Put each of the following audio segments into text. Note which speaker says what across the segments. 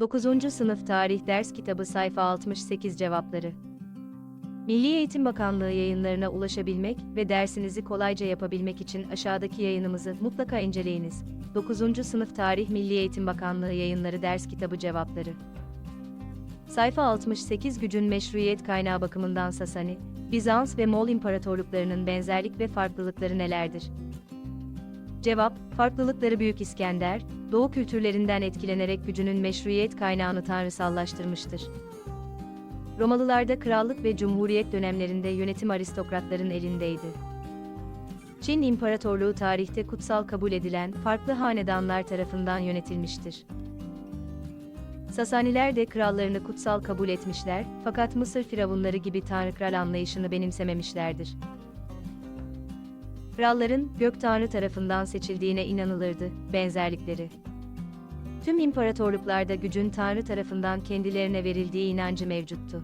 Speaker 1: 9. Sınıf Tarih Ders Kitabı Sayfa 68 Cevapları Milli Eğitim Bakanlığı yayınlarına ulaşabilmek ve dersinizi kolayca yapabilmek için aşağıdaki yayınımızı mutlaka inceleyiniz. 9. Sınıf Tarih Milli Eğitim Bakanlığı Yayınları Ders Kitabı Cevapları Sayfa 68 Gücün meşruiyet kaynağı bakımından Sasani, Bizans ve Moğol imparatorluklarının benzerlik ve farklılıkları nelerdir? Cevap, farklılıkları Büyük İskender, Doğu kültürlerinden etkilenerek gücünün meşruiyet kaynağını tanrısallaştırmıştır. Romalılarda krallık ve cumhuriyet dönemlerinde yönetim aristokratların elindeydi. Çin İmparatorluğu tarihte kutsal kabul edilen farklı hanedanlar tarafından yönetilmiştir. Sasaniler de krallarını kutsal kabul etmişler, fakat Mısır firavunları gibi tanrı kral anlayışını benimsememişlerdir. Kralların gök tanrı tarafından seçildiğine inanılırdı, benzerlikleri. Tüm imparatorluklarda gücün tanrı tarafından kendilerine verildiği inancı mevcuttu.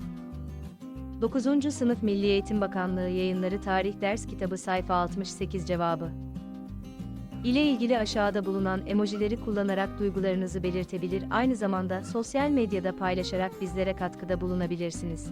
Speaker 1: 9. Sınıf Milli Eğitim Bakanlığı Yayınları Tarih Ders Kitabı Sayfa 68 Cevabı ile ilgili aşağıda bulunan emojileri kullanarak duygularınızı belirtebilir, aynı zamanda sosyal medyada paylaşarak bizlere katkıda bulunabilirsiniz.